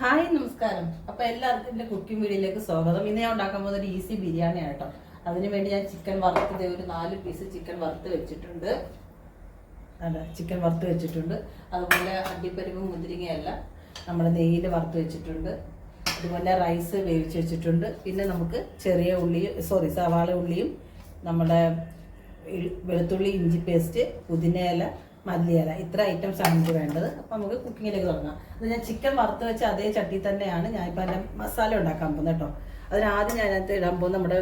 Hi നമസ്കാരം. അപ്പൊ എല്ലാവർക്കും എന്റെ കുക്കിംഗ് വീഡിയോയിലേക്ക് സ്വാഗതം. ഇന്ന് ഞാൻ ഉണ്ടാക്കാൻ പോകുന്ന ഒരു ഈസി ബിരിയാണി ആട്ടോ വേണ്ടി ഞാൻ ചിക്കൻ വറുത്തത് ഒരു നാല് പീസ് ചിക്കൻ വറുത്ത് വെച്ചിട്ടുണ്ട്. അല്ല ചിക്കൻ വറുത്ത് വെച്ചിട്ടുണ്ട്. അതുപോലെ അണ്ടിപ്പരിപ്പും മുന്തിരിങ്ങയല്ല നമ്മൾ നെയ്യിൽ വറുത്ത് വെച്ചിട്ടുണ്ട്. അതുപോലെ റൈസ് വേവിച്ച് വെച്ചിട്ടുണ്ട്. പിന്നെ നമുക്ക് ചെറിയ ഉള്ളി സോറി സവാള ഉള്ളിയും നമ്മുടെ വെളുത്തുള്ളി ഇഞ്ചി പേസ്റ്റ് പുതിനയില മല്ലിയില. ഇത്ര ഐറ്റംസ് ആണ് എനിക്ക് വേണ്ടത്. അപ്പം നമുക്ക് കുക്കിങ്ങിലേക്ക് തുടങ്ങാം. ഞാൻ ചിക്കൻ വറുത്ത് വെച്ച അതേ ചട്ടി തന്നെയാണ് ഞാൻ ഇപ്പൊ എന്റെ മസാല ഉണ്ടാക്കാൻ പോകുന്നത് കേട്ടോ. അതിനാദ്യം ഞാൻ അതിനകത്ത് ഇടാൻ പോകുന്നത് നമ്മുടെ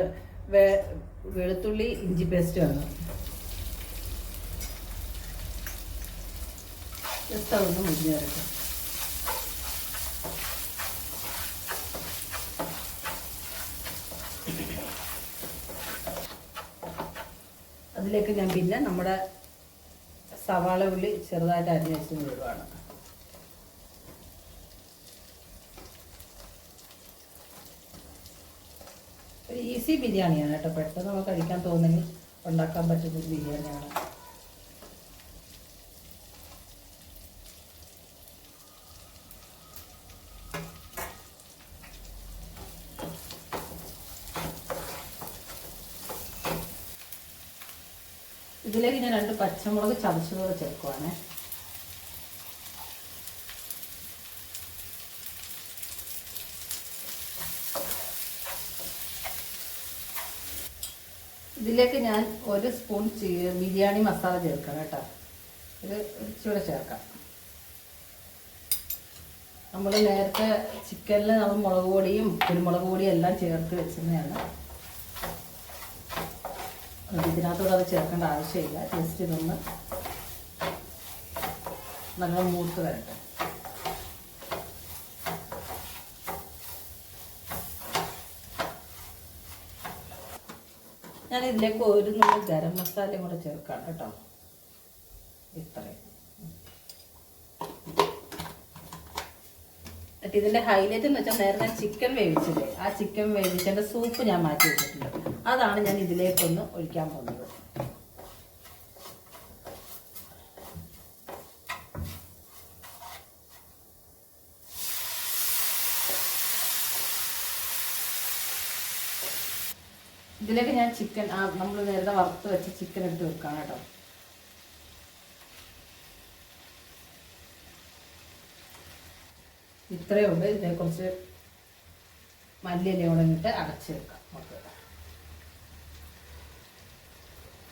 വെളുത്തുള്ളി ഇഞ്ചി പേസ്റ്റ് ആണ്. ജസ്റ്റ് അതൊന്ന് വരട്ടെ. അതിലേക്ക് ഞാൻ പിന്നെ നമ്മുടെ സവാള ഉള്ളി ചെറുതായിട്ട് അരിഞ്ഞ് വെച്ച് വിടുവാണ് ഒരു ഈസി ബിരിയാണിയാണ് കേട്ടോ. പെട്ടെന്ന് നമുക്ക് കഴിക്കാൻ തോന്നുന്നെങ്കിൽ ഉണ്ടാക്കാൻ പറ്റുന്ന ബിരിയാണിയാണ്. ഇതിലേക്ക് ഞാൻ രണ്ട് പച്ചമുളക് ചതച്ചതോടെ ചേർക്കുവാണേ. ഇതിലേക്ക് ഞാൻ ഒരു സ്പൂൺ ബിരിയാണി മസാല ചേർക്കാം കേട്ടോ. ഇത് ഇച്ചിരി ചേർക്കാം. നമ്മൾ നേരത്തെ ചിക്കനിൽ നമ്മൾ മുളക് പൊടിയും കുരുമുളക് പൊടിയും എല്ലാം ചേർത്ത് വെച്ചിരുന്നതാണ് അത് ഇതിനകത്തോട് അത് ചേർക്കേണ്ട ആവശ്യമില്ല. ജസ്റ്റ് ഇതൊന്ന് നല്ല മൂത്ത് വരട്ടെ. ഞാൻ ഇതിലേക്ക് ഒരു നുള്ളി ഗരം മസാലയും കൂടെ ചേർക്കാം കേട്ടോ. ഇത്രയും. ഇതിന്റെ ഹൈലൈറ്റ് എന്ന് വെച്ചാൽ നേരത്തെ ചിക്കൻ വേവിച്ചില്ലേ? ആ ചിക്കൻ വേവിച്ചതിന്റെ സൂപ്പ് ഞാൻ മാറ്റി വെച്ചിട്ടുണ്ട്. അതാണ് ഞാൻ ഇതിലേക്കൊന്ന് ഒഴിക്കാൻ പോകുന്നത്. ഇതിലേക്ക് ഞാൻ ചിക്കൻ ആ നമ്മൾ നേരത്തെ വറുത്ത് വെച്ച് ചിക്കൻ എടുത്ത് വെക്കാം കേട്ടോ. ഇത്രയേ ഉള്ളൂ ഇതിനെ കുറച്ച് മല്ലിയില ഉണങ്ങിട്ട് അടച്ചു വെക്കാം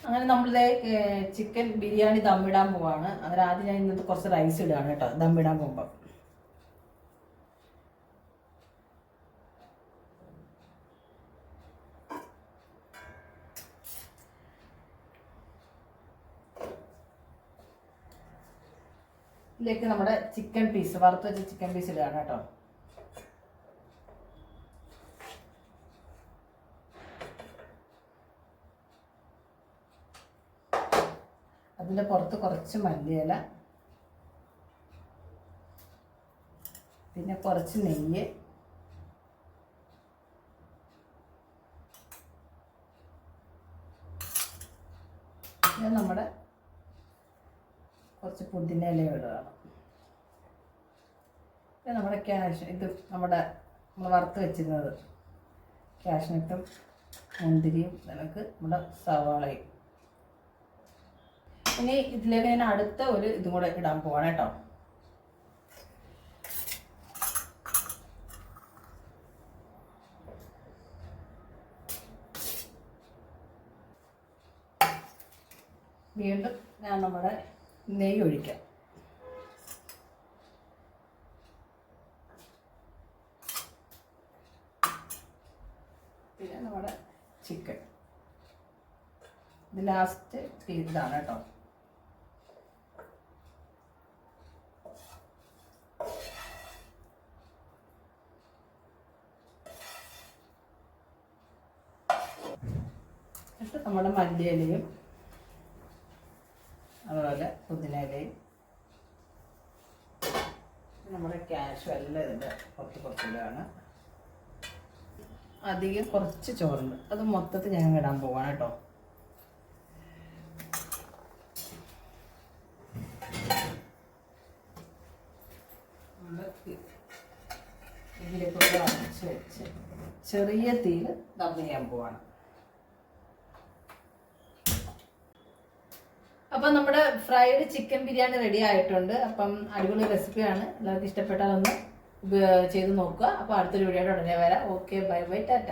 അങ്ങനെ നമ്മളിത് ചിക്കൻ ബിരിയാണി ദമ്മിടാൻ പോവാണ്. അതിനാദ്യം ഞാൻ ഇന്നത്തെ കുറച്ച് റൈസ് ഇടുകയാണ് കേട്ടോ. ദമ്മിടാൻ പോകുമ്പോൾ ഇതിലേക്ക് നമ്മുടെ ചിക്കൻ പീസ് വറുത്ത് വെച്ച ചിക്കൻ പീസ് ഇടുകയാണ് കേട്ടോ. അതിന്റെ പുറത്ത് കുറച്ച് മല്ലിയില പിന്നെ കുറച്ച് നെയ്യ് പിന്നെ നമ്മുടെ കുറച്ച് പുതിനയില ഇടുകയാണ് ഇത് നമ്മുടെ ക്യാഷ് ഇത് നമ്മുടെ നമ്മൾ വറുത്ത് വെച്ചിരുന്നത്. ക്യാഷ്നട്ടും മുന്തിരിയും നിനക്ക് നമ്മുടെ സവാളയും. ഇനി ഇതിലേക്ക് ഞാൻ അടുത്ത ഒരു ഇതും കൂടെ ഇടാൻ പോവാണ് കേട്ടോ. വീണ്ടും ഞാൻ നമ്മുടെ നെയ്യ് ഒഴിക്കാം പിന്നെ നമ്മുടെ ചിക്കൻ. ഇത് ലാസ്റ്റ് ഇതാണ് കേട്ടോ. എന്നിട്ട് നമ്മുടെ മല്ലിയിലയും അതുപോലെ പുതിനയിലയും നമ്മുടെ ക്യാഷും എല്ലാം ഇതിന്റെ കുറച്ച് കുറച്ചിലാണ് അധികം കുറച്ച് ചോറുണ്ട്. അത് മൊത്തത്തിൽ ഞാൻ ഇടാൻ പോവാണ് കേട്ടോ. ഇതിലേക്ക് വെച്ച് ചെറിയ തീയിൽ ദം ചെയ്യാൻ പോവാണ്. അപ്പം നമ്മുടെ ഫ്രൈഡ് ചിക്കൻ ബിരിയാണി റെഡി ആയിട്ടുണ്ട്. അപ്പം അടിപൊളി റെസിപ്പിയാണ് എല്ലാവർക്കും ഇഷ്ടപ്പെട്ടാൽ ഒന്ന് ചെയ്ത് നോക്കുക. അപ്പോൾ അടുത്തൊരു വീഡിയോയുടെ ഉടനെ വരാം. Okay bye bye Tata